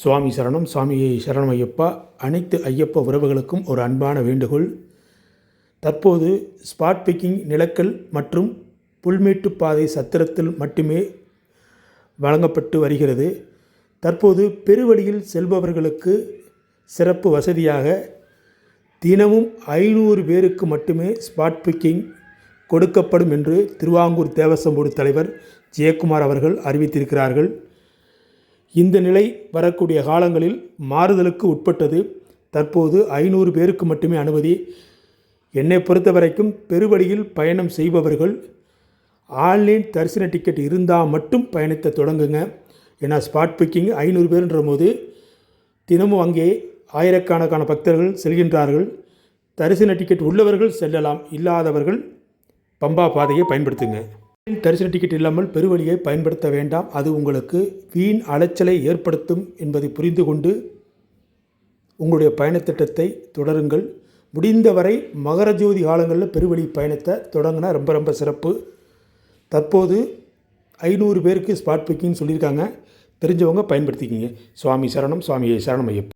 சுவாமி சரணம் சுவாமியை சரணம் ஐயப்பா அனைத்து ஐயப்ப உறவுகளுக்கும் ஒரு அன்பான வேண்டுகோள். தற்போது ஸ்பாட் பிக்கிங் நிலக்கல் மற்றும் புல்மேட்டு பாதை சத்திரத்தில் மட்டுமே வழங்கப்பட்டு வருகிறது. தற்போது பெருவழியில் செல்பவர்களுக்கு சிறப்பு வசதியாக தினமும் ஐநூறு பேருக்கு மட்டுமே ஸ்பாட் பிக்கிங் கொடுக்கப்படும் என்று திருவாங்கூர் தேவசம் போர்டு தலைவர் ஜெயக்குமார் அவர்கள் அறிவித்திருக்கிறார்கள். இந்த நிலை வரக்கூடிய காலங்களில் மாறுதலுக்கு உட்பட்டது. தற்போது ஐநூறு பேருக்கு மட்டுமே அனுமதி. என்னை பொறுத்த வரைக்கும் பெருவழியில் பயணம் செய்பவர்கள் ஆன்லைன் தரிசன டிக்கெட் இருந்தால் மட்டும் பயணத்தை தொடங்குங்க. ஏன்னா ஸ்பாட் புக்கிங் ஐநூறு பேருன்ற போது தினமும் அங்கே ஆயிரக்கணக்கான பக்தர்கள் செல்கின்றார்கள். தரிசன டிக்கெட் உள்ளவர்கள் செல்லலாம் இல்லாதவர்கள் பம்பா பாதையை பயன்படுத்துங்க. தரிசன டிக்கெட் இல்லாமல் பெருவழியை பயன்படுத்த வேண்டாம்? அது உங்களுக்கு வீண் அலைச்சலை ஏற்படுத்தும் என்பதை புரிந்து கொண்டு உங்களுடைய பயணத்திட்டத்தை தொடருங்கள். முடிந்தவரை மகரஜோதி காலங்களில் பெருவழி பயணத்தை தொடங்கினா ரொம்ப ரொம்ப சிறப்பு. தற்போது ஐநூறு பேருக்கு ஸ்பாட் புக்கிங் சொல்லியிருக்காங்க. தெரிஞ்சவங்க பயன்படுத்திக்கிங்க. சுவாமி சரணம் சுவாமியை சரணம் ஐயப்பா